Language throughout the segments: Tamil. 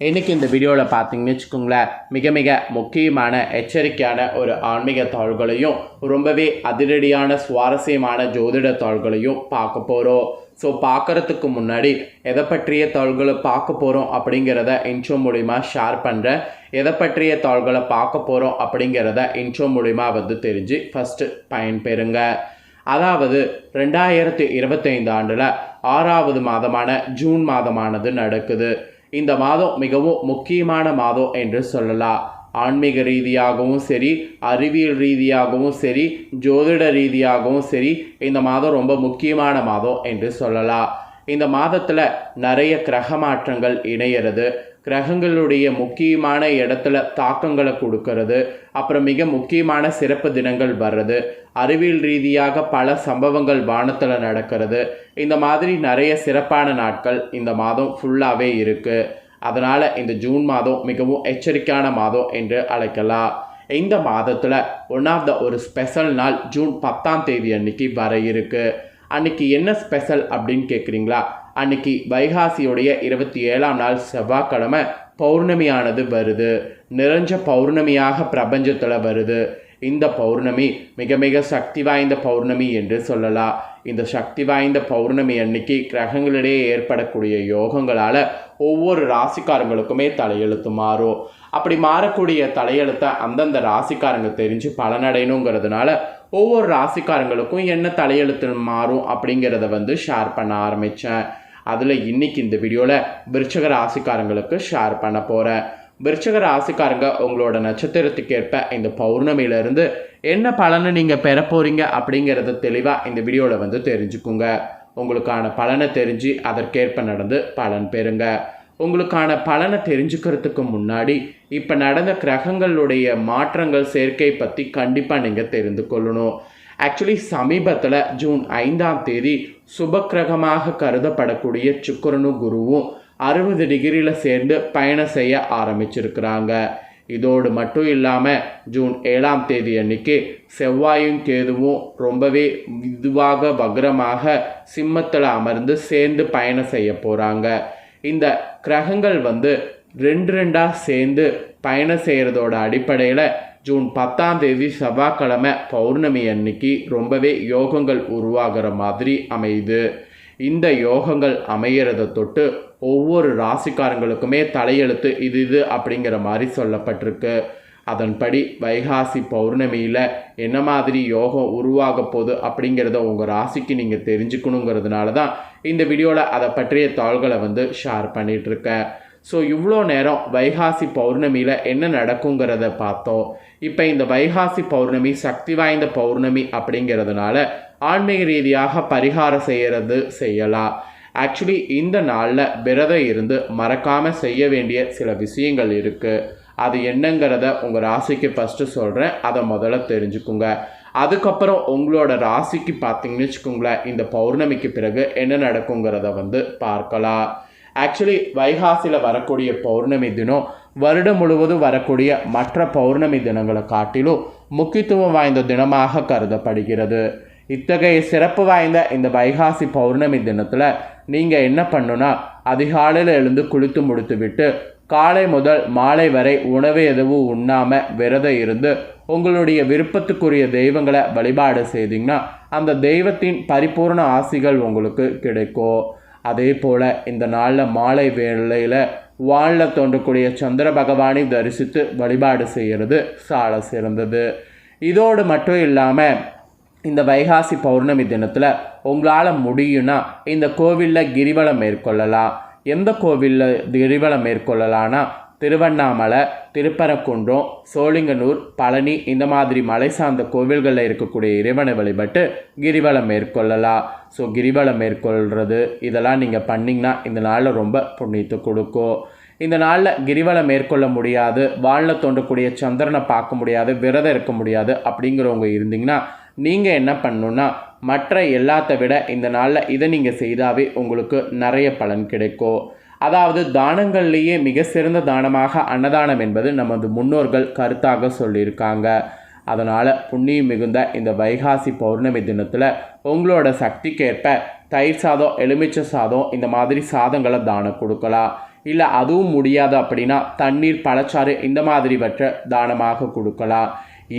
இன்றைக்கி இந்த வீடியோவில் பார்த்தீங்கன்னு வச்சுக்கோங்களேன் மிக மிக முக்கியமான எச்சரிக்கையான ஒரு ஆன்மீக தாள்களையும் ரொம்பவே அதிரடியான சுவாரஸ்யமான ஜோதிட தாள்களையும் பார்க்க போகிறோம் ஸோ பார்க்குறதுக்கு முன்னாடி எதை பற்றிய தாள்களை பார்க்க போகிறோம் அப்படிங்கிறத இன்ட்ரோ மூலிமா ஷேர் பண்ணுறேன் எதை பற்றிய தாள்களை பார்க்க போகிறோம் அப்படிங்கிறத இன்ட்ரோ மூலிமா வந்து தெரிஞ்சு ஃபஸ்ட்டு பயன்பெறுங்க. அதாவது ரெண்டாயிரத்தி இருபத்தைந்து ஆண்டில் ஆறாவது மாதமான ஜூன் மாதமானது நடக்குது. இந்த மாதம் மிகவும் முக்கியமான மாதம் என்று சொல்லலாம். ஆன்மீக ரீதியாகவும் சரி அறிவியல் ரீதியாகவும் சரி ஜோதிட ரீதியாகவும் சரி இந்த மாதம் ரொம்ப முக்கியமான மாதம் என்று சொல்லலாம். இந்த மாதத்தில் நிறைய கிரக மாற்றங்கள் இணையிறது. கிரகங்களுடைய முக்கியமான இடத்துல தாக்கங்களை கொடுக்கறது. அப்புறம் மிக முக்கியமான சிறப்பு தினங்கள் வர்றது. அறிவியல் ரீதியாக பல சம்பவங்கள் வானத்தில் நடக்கிறது. இந்த மாதிரி நிறைய சிறப்பான நாட்கள் இந்த மாதம் ஃபுல்லாகவே இருக்குது அதனால் இந்த ஜூன் மாதம் மிகவும் எச்சரிக்கையான மாதம் என்று அழைக்கலாம். இந்த மாதத்தில் ஒன் ஆஃப் த ஒரு ஸ்பெஷல் நாள் ஜூன் பத்தாம் தேதி அன்னைக்கு வர இருக்குது அன்னைக்கு என்ன ஸ்பெஷல் அப்படின்னு கேட்குறீங்களா அன்னைக்கு வைகாசியுடைய இருபத்தி ஏழாம் நாள் செவ்வாய்க்கிழமை பௌர்ணமியானது வருது. நிறைஞ்ச பௌர்ணமியாக பிரபஞ்சத்தில் வருது. இந்த பௌர்ணமி மிக மிக சக்தி வாய்ந்த பௌர்ணமி என்று சொல்லலாம். இந்த சக்தி வாய்ந்த பௌர்ணமி அன்னைக்கு கிரகங்களிடையே ஏற்படக்கூடிய யோகங்களால் ஒவ்வொரு ராசிக்காரங்களுக்குமே தலையெழுத்து மாறும். அப்படி மாறக்கூடிய தலையெழுத்தை அந்தந்த ராசிக்காரங்க தெரிஞ்சு பலனடையணுங்கிறதுனால ஒவ்வொரு ராசிக்காரங்களுக்கும் என்ன தலையெழுத்து மாறும் அப்படிங்கிறத வந்து ஷேர் பண்ண ஆரம்பித்தேன் அதில் இன்னைக்கு இந்த வீடியோவில் விருச்சக ராசிக்காரங்களுக்கு ஷேர் பண்ண போகிறேன் விருச்சக ராசிக்காரங்க உங்களோட நட்சத்திரத்துக்கேற்ப இந்த பௌர்ணமியிலேருந்து என்ன பலனை நீங்கள் பெற போகிறீங்க அப்படிங்கிறத தெளிவாக இந்த வீடியோவில் வந்து தெரிஞ்சுக்குங்க. உங்களுக்கான பலனை தெரிஞ்சு அதற்கேற்ப நடந்து பலன் பெறுங்க. உங்களுக்கான பலனை தெரிஞ்சுக்கிறதுக்கு முன்னாடி இப்போ நடந்த கிரகங்களுடைய மாற்றங்கள் சேர்க்கை பற்றி கண்டிப்பாக நீங்கள் தெரிந்து கொள்ளணும். ஆக்சுவலி சமீபத்தில் ஜூன் ஐந்தாம் தேதி சுபக்கிரகமாக கருதப்படக்கூடிய சுக்கிரனும் குருவும் அறுபது டிகிரியில் சேர்ந்து பயணம் செய்ய ஆரம்பிச்சிருக்கிறாங்க. இதோடு மட்டும் இல்லாமல் ஜூன் ஏழாம் தேதி அன்னைக்கு செவ்வாயும் கேதுவும் ரொம்பவே இதுவாக வக்ரமாக சிம்மத்தில் அமர்ந்து சேர்ந்து பயணம் செய்ய போகிறாங்க இந்த கிரகங்கள் வந்து ரெண்டு ரெண்டாக சேர்ந்து பயணம் செய்கிறதோட அடிப்படையில் ஜூன் பத்தாம் தேதி செவ்வாய்க்கிழமை பௌர்ணமி அன்னைக்கு ரொம்பவே யோகங்கள் உருவாகிற மாதிரி அமையுது. இந்த யோகங்கள் அமையிறத தொட்டு ஒவ்வொரு ராசிக்காரங்களுக்குமே தலையெழுத்து இது இது அப்படிங்கிற மாதிரி சொல்லப்பட்டிருக்கு. அதன்படி வைகாசி பௌர்ணமியில் என்ன மாதிரி யோகம் உருவாக போகுது அப்படிங்கிறத உங்கள் ராசிக்கு நீங்கள் தெரிஞ்சுக்கணுங்கிறதுனால தான் இந்த வீடியோவில் அதை பற்றிய தாள்களை வந்து ஷேர் பண்ணிகிட்ருக்கேன் ஸோ இவ்வளோ நேரம் வைகாசி பௌர்ணமியில் என்ன நடக்குங்கிறத பார்த்தோம். இப்போ இந்த வைகாசி பௌர்ணமி சக்தி வாய்ந்த பௌர்ணமி அப்படிங்கிறதுனால ஆன்மீக ரீதியாக பரிகாரம் செய்கிறது செய்யலாம். ஆக்சுவலி இந்த நாளில் விரதம் இருந்து மறக்காமல் செய்ய வேண்டிய சில விஷயங்கள் இருக்குது அது என்னங்கிறத உங்கள் ராசிக்கு ஃபஸ்ட்டு சொல்கிறேன் அதை முதல்ல தெரிஞ்சுக்குங்க. அதுக்கப்புறம் உங்களோட ராசிக்கு பார்த்தீங்கன்னு வச்சுக்கோங்களேன் இந்த பௌர்ணமிக்கு பிறகு என்ன நடக்குங்கிறத வந்து பார்க்கலாம். ஆக்சுவலி வைகாசியில் வரக்கூடிய பௌர்ணமி தினம் வருடம் முழுவதும் வரக்கூடிய மற்ற பௌர்ணமி தினங்களை காட்டிலும் முக்கியத்துவம் வாய்ந்த தினமாக கருதப்படுகிறது. இத்தகைய சிறப்பு வாய்ந்த இந்த வைகாசி பௌர்ணமி தினத்தில் நீங்கள் என்ன பண்ணுனா அதிகாலையில் எழுந்து குளித்து முடித்து விட்டு காலை முதல் மாலை வரை உணவு எதுவும் உண்ணாமல் விரதம் இருந்து உங்களுடைய விருப்பத்துக்குரிய தெய்வங்களை வழிபாடு செய்தீங்கன்னா அந்த தெய்வத்தின் பரிபூர்ண ஆசிகள் உங்களுக்கு கிடைக்கும். அதே போல் இந்த நாளில் மாலை வேளையில் வானில் தோன்றக்கூடிய சந்திர பகவானை தரிசித்து வழிபாடு செய்கிறது சால சிறந்தது. இதோடு மட்டும் இல்லாமல் இந்த வைகாசி பௌர்ணமி தினத்தில் உங்களால் முடியும்னா இந்த கோவிலில் கிரிவலம் மேற்கொள்ளலாம். எந்த கோவிலில் கிரிவலம் மேற்கொள்ளலான்னா திருவண்ணாமலை திருப்பரக்குன்றம் சோழிங்கனூர் பழனி இந்த மாதிரி மலை சார்ந்த கோவில்களில் இருக்கக்கூடிய இறைவனை வழிபட்டு கிரிவலம் மேற்கொள்ளலாம். ஸோ கிரிவலம் மேற்கொள்கிறது இதெல்லாம் நீங்கள் பண்ணிங்கன்னா இந்த நாளில் ரொம்ப புண்ணியத்தை கொடுக்கும். இந்த நாளில் கிரிவலம் மேற்கொள்ள முடியாது வானில் தோன்றக்கூடிய சந்திரனை பார்க்க முடியாது விரதம் இருக்க முடியாது அப்படிங்கிறவங்க இருந்தீங்கன்னா நீங்கள் என்ன பண்ணணுன்னா மற்ற எல்லாத்த விட இந்த நாளில் இதை நீங்கள் செய்தாவே உங்களுக்கு நிறைய பலன் கிடைக்கும். அதாவது தானங்கள்லேயே மிக சிறந்த தானமாக அன்னதானம் என்பது நமது முன்னோர்கள் கருத்தாக சொல்லியிருக்காங்க. அதனால் புண்ணியம் மிகுந்த இந்த வைகாசி பௌர்ணமி தினத்தில் உங்களோட சக்திக்கேற்ப தயிர் சாதம் எலுமிச்சை சாதம் இந்த மாதிரி சாதங்களை தானம் கொடுக்கலாம். இல்லை அதுவும் முடியாது அப்படின்னா தண்ணீர் பழச்சாறு இந்த மாதிரிவற்றை தானமாக கொடுக்கலாம்.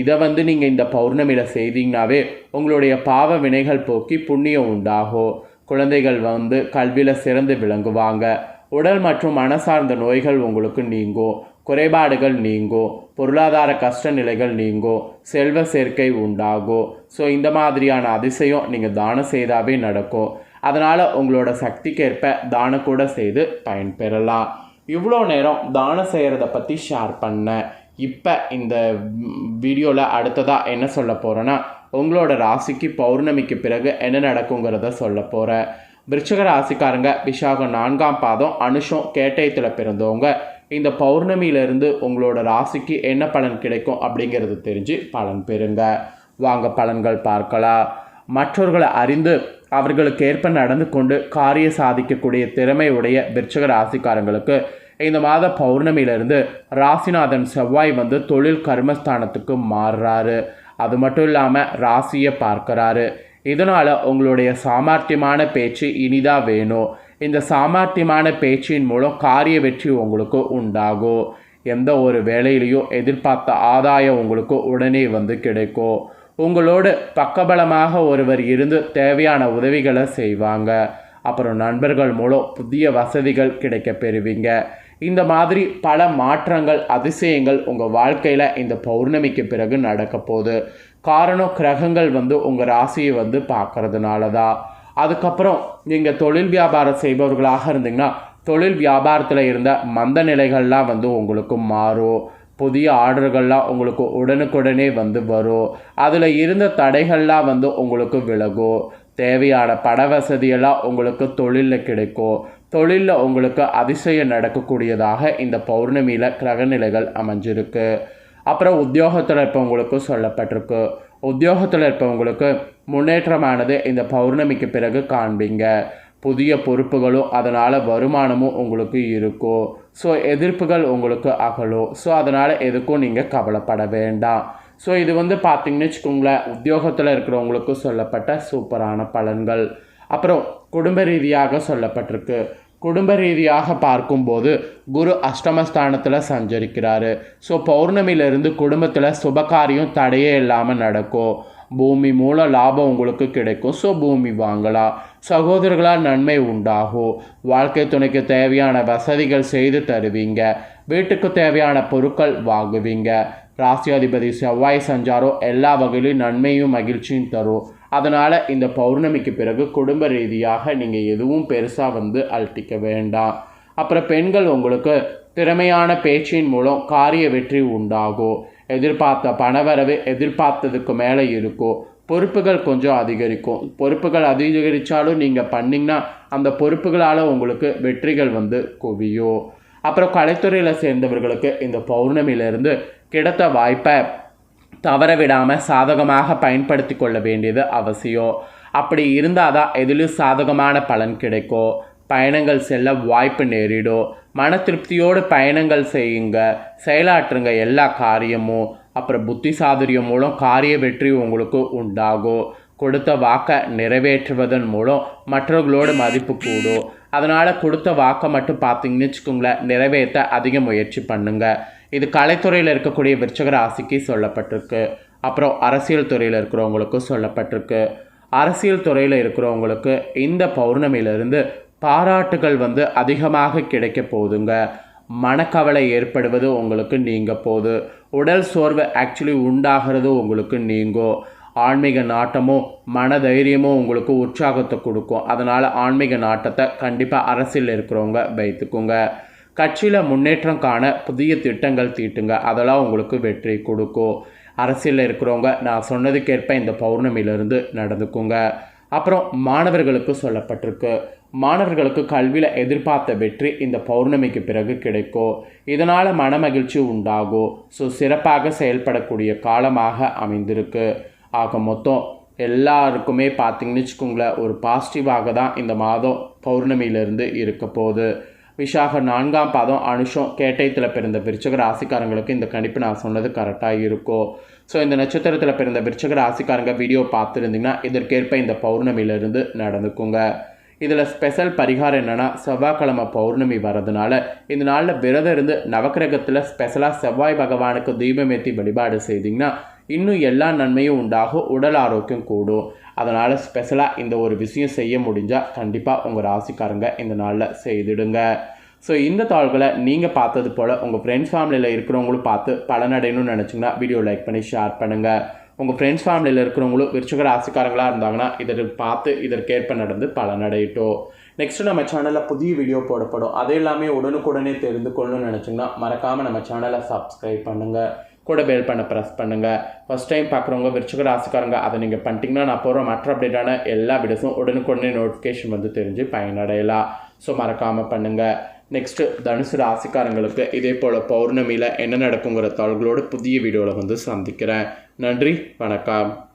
இதை வந்து நீங்கள் இந்த பௌர்ணமியில் செய்தீங்கனாவே உங்களுடைய பாவ வினைகள் போக்கி புண்ணியம் உண்டாகும். குழந்தைகள் வந்து கல்வியில் சிறந்து விளங்குவாங்க. உடல் மற்றும் மன சார்ந்த நோய்கள் உங்களுக்கு நீங்கும் குறைபாடுகள் நீங்கும் பொருளாதார கஷ்ட நிலைகள் நீங்கும் செல்வ சேர்க்கை உண்டாகும் ஸோ இந்த மாதிரியான அதிசயம் நீங்கள் தானம் செய்தாவே நடக்கும் அதனால் உங்களோட சக்திக்கேற்ப தானம் கூட செய்து பயன்பெறலாம் இவ்வளோ நேரம் தானம் செய்கிறத பற்றி ஷேர் பண்ணேன் இப்போ இந்த வீடியோவில் அடுத்ததாக என்ன சொல்ல போகிறேன்னா உங்களோட ராசிக்கு பௌர்ணமிக்கு பிறகு என்ன நடக்குங்கிறத சொல்ல போகிறேன் விருச்சக ராசிக்காரங்க விஷாகம் நான்காம் பாதம் அனுஷம் கேட்டயத்தில் பிறந்தவங்க. இந்த பௌர்ணமியிலிருந்து உங்களோட ராசிக்கு என்ன பலன் கிடைக்கும் அப்படிங்கிறது தெரிஞ்சு பலன் பெறுங்க. வாங்க பலன்கள் பார்க்கலாம். மற்றவர்களை அறிந்து அவர்களுக்கு ஏற்ப நடந்து கொண்டு காரிய சாதிக்கக்கூடிய திறமையுடைய விருச்சக ராசிக்காரங்களுக்கு இந்த மாத பௌர்ணமியிலிருந்து ராசிநாதன் செவ்வாய் வந்து தொழில் கர்மஸ்தானத்துக்கு மாறுறாரு. அது மட்டும் இல்லாமல் ராசியை பார்க்குறாரு. இதனால் உங்களுடைய சாமர்த்தியமான பேச்சு இனிதாக வேணும். இந்த சாமர்த்தியமான பேச்சின் மூலம் காரிய வெற்றி உங்களுக்கு உண்டாகும் எந்த ஒரு வேலையிலையும் எதிர்பார்த்த ஆதாயம் உங்களுக்கு உடனே வந்து கிடைக்கும். உங்களோடு பக்கபலமாக ஒருவர் இருந்து தேவையான உதவிகளை செய்வாங்க. அப்புறம் நண்பர்கள் மூலம் புதிய வசதிகள் கிடைக்க பெறுவீங்க. இந்த மாதிரி பல மாற்றங்கள் அதிசயங்கள் உங்கள் வாழ்க்கையில் இந்த பௌர்ணமிக்கு பிறகு நடக்க போகுது. காரணம் கிரகங்கள் வந்து உங்கள் ராசியை வந்து பார்க்கறதுனால தான் அதுக்கப்புறம் நீங்கள் தொழில் வியாபாரம் செய்பவர்களாக இருந்தீங்கன்னா தொழில் வியாபாரத்தில் இருந்த மந்த நிலைகள்லாம் வந்து உங்களுக்கு மாறும். புதிய ஆர்டர்கள்லாம் உங்களுக்கு உடனுக்குடனே வந்து வரும். அதில் இருந்த தடைகள்லாம் வந்து உங்களுக்கு விலகும். தேவையான பட வசதியெல்லாம் உங்களுக்கு தொழிலில் கிடைக்கும். தொழிலில் உங்களுக்கு அதிசயம் நடக்கக்கூடியதாக இந்த பௌர்ணமியில் கிரகநிலைகள் அமைஞ்சிருக்கு. அப்புறம் உத்தியோகத்தில் இருப்பவங்களுக்கு சொல்லப்பட்டிருக்கு. உத்தியோகத்தில் இருப்பவங்களுக்கு முன்னேற்றமானது இந்த பௌர்ணமிக்கு பிறகு காண்பீங்க. புதிய பொறுப்புகளும் அதனால் வருமானமும் உங்களுக்கு இருக்கும். ஸோ எதிர்ப்புகள் உங்களுக்கு அகலும். ஸோ அதனால் எதுக்கும் நீங்கள் கவலைப்பட வேண்டாம். ஸோ இது வந்து பார்த்திங்கன்னு வச்சுக்கோங்களேன் உத்தியோகத்தில் இருக்கிறவங்களுக்கு சொல்லப்பட்ட சூப்பரான பலன்கள். அப்புறம் குடும்ப ரீதியாக சொல்லப்பட்டிருக்கு. குடும்ப ரீதியாக பார்க்கும்போது குரு அஷ்டமஸ்தானத்தில் சஞ்சரிக்கிறாரு. ஸோ பௌர்ணமியிலிருந்து குடும்பத்தில் சுபகாரியம் தடையே இல்லாமல் நடக்கும். பூமி மூலம் லாபம் உங்களுக்கு கிடைக்கும். ஸோ பூமி வாங்கலாம். சகோதரர்களால் நன்மை உண்டாகும். வாழ்க்கை துணைக்கு தேவையான வசதிகள் செய்து தருவீங்க. வீட்டுக்கு தேவையான பொருட்கள் வாங்குவீங்க. ராசியாதிபதி செவ்வாய் சஞ்சாரம் எல்லா வகையிலும் நன்மையும் மகிழ்ச்சியும் தரும். அதனால் இந்த பௌர்ணமிக்கு பிறகு குடும்ப ரீதியாக நீங்கள் எதுவும் பெருசாக வந்து அழட்டிக்க வேண்டாம். அப்புறம் பெண்கள் உங்களுக்கு திறமையான பேச்சின் மூலம் காரிய வெற்றி உண்டாகும் எதிர்பார்த்த பணவரவு எதிர்பார்த்ததுக்கு மேலே இருக்கும் பொறுப்புகள் கொஞ்சம் அதிகரிக்கும். பொறுப்புகள் அதிகரித்தாலும் நீங்கள் பண்ணிங்கன்னா அந்த பொறுப்புகளால் உங்களுக்கு வெற்றிகள் வந்து குவியும். அப்புறம் கலைத்துறையில் சேர்ந்தவர்களுக்கு இந்த பௌர்ணமியிலேருந்து கிடைத்த வாய்ப்பை தவற விடாமல் சாதகமாக பயன்படுத்தி கொள்ள வேண்டியது அவசியம். அப்படி இருந்தால் தான் எதிலும் சாதகமான பலன் கிடைக்கும் பயணங்கள் செல்ல வாய்ப்பு நேரிடும் மன திருப்தியோடு பயணங்கள் செய்யுங்க. செயலாற்றுங்க எல்லா காரியமும். அப்புறம் புத்தி சாதுரியம் மூலம் காரிய வெற்றி உங்களுக்கு உண்டாகும் கொடுத்த வாக்கை நிறைவேற்றுவதன் மூலம் மற்றவர்களோட மதிப்பு கூடும் அதனால் கொடுத்த வாக்கை மட்டும் பார்த்தீங்கன்னு வச்சுக்கோங்களேன் நிறைவேற்ற அதிக முயற்சி பண்ணுங்கள் இது கலைத்துறையில் இருக்கக்கூடிய விருச்சக ராசிக்கு சொல்லப்பட்டிருக்கு. அப்புறம் அரசியல் துறையில் இருக்கிறவங்களுக்கும் சொல்லப்பட்டிருக்கு. அரசியல் துறையில் இருக்கிறவங்களுக்கு இந்த பௌர்ணமியிலிருந்து பாராட்டுகள் வந்து அதிகமாக கிடைக்க போகுதுங்க. மனக்கவலை ஏற்படுவது உங்களுக்கு நீங்க போகுது உடல் சோர்வு ஆக்சுவலி உண்டாகிறது உங்களுக்கு நீங்கோ. ஆன்மீக நாட்டமும் மன தைரியமும் உங்களுக்கு உற்சாகத்தை கொடுக்கும். அதனால் ஆன்மீக நாட்டத்தை கண்டிப்பாக அரசியல் இருக்கிறவங்க வைத்துக்குங்க. கட்சியில் முன்னேற்றம் காண புதிய திட்டங்கள் தீட்டுங்க. அதெல்லாம் உங்களுக்கு வெற்றி கொடுக்கும். அரசியலில் இருக்கிறவங்க நான் சொன்னதுக்கேற்ப இந்த பௌர்ணமியிலிருந்து நடந்துக்குங்க. அப்புறம் மாணவர்களுக்கு சொல்லப்பட்டிருக்கு. மாணவர்களுக்கு கல்வியில் எதிர்பார்த்த வெற்றி இந்த பௌர்ணமிக்கு பிறகு கிடைக்கும். இதனால் மனமகிழ்ச்சி உண்டாகும். ஸோ சிறப்பாக செயல்படக்கூடிய காலமாக அமைந்திருக்கு. ஆக மொத்தம் எல்லாருக்குமே பார்த்தீங்கன்னு வச்சுக்கோங்களேன் ஒரு பாசிட்டிவாக தான் இந்த மாதம் பௌர்ணமியிலிருந்து இருக்க போகுது. விஷாக நான்காம் பாதம் அனுஷம் கேட்டயத்தில் பிறந்த விருச்சக ராசிக்காரங்களுக்கு இந்த கணிப்பு நான் சொன்னது கரெக்டாக இருக்கும் ஸோ இந்த நட்சத்திரத்தில் பிறந்த விருச்சக ராசிக்காரங்க வீடியோ பார்த்துருந்தீங்கன்னா இதற்கேற்ப இந்த பௌர்ணமியிலிருந்து நடந்துக்குங்க. இதில் ஸ்பெஷல் பரிகாரம் என்னென்னா செவ்வாய்க்கிழமை பௌர்ணமி வரதுனால இந்த நாளில் விரதம் இருந்து நவக்கிரகத்தில் ஸ்பெஷலாக செவ்வாய் பகவானுக்கு தீபமேத்தி வழிபாடு செய்தீங்கன்னா இன்னும் எல்லா நன்மையும் உண்டாகும் உடல் ஆரோக்கியம் கூடும். அதனால் ஸ்பெஷலாக இந்த ஒரு விஷயம் செய்ய முடிஞ்சால் கண்டிப்பாக உங்கள் ராசிக்காரங்க இந்த நாளில் செய்திடுங்க. ஸோ இந்த தாள்களை நீங்கள் பார்த்தது போல் உங்கள் ஃப்ரெண்ட்ஸ் ஃபேமிலியில் இருக்கிறவங்களும் பார்த்து பலனடையணும்னு நினச்சிங்கன்னா வீடியோ லைக் பண்ணி ஷேர் பண்ணுங்கள் உங்கள் ஃப்ரெண்ட்ஸ் ஃபேமிலியில் இருக்கிறவங்களும் விருச்சக ராசிக்காரங்களாக இருந்தாங்கன்னா இதற்கு பார்த்து இதற்கேற்ப நடந்து பலனடையட்டும். நெக்ஸ்ட்டு நம்ம சேனலில் புதிய வீடியோ போடப்படும். அது எல்லாமே உடனுக்குடனே தெரிந்து கொள்ளணும்னு நினச்சிங்கன்னா மறக்காமல் நம்ம சேனலை சப்ஸ்கிரைப் பண்ணுங்கள் கூட பெல் பண்ண ப்ரெஸ் பண்ணுங்கள் ஃபஸ்ட் டைம் பார்க்குறவங்க விருச்சிக ராசிக்காரங்க அதை நீங்கள் பண்ணிட்டீங்கன்னா நான் போகிற மற்ற அப்டேட்டான எல்லா வீடியோஸும் உடனுக்குடனே நோட்டிஃபிகேஷன் வந்து தெரிஞ்சு பயனடையலாம். ஸோ மறக்காமல் பண்ணுங்கள் நெக்ஸ்ட்டு தனுசு ராசிக்காரங்களுக்கு இதே போல் பௌர்ணமியில் என்ன நடக்குங்கிற தாள்களோடு புதிய வீடியோவில் வந்து சந்திக்கிறேன். நன்றி வணக்கம்.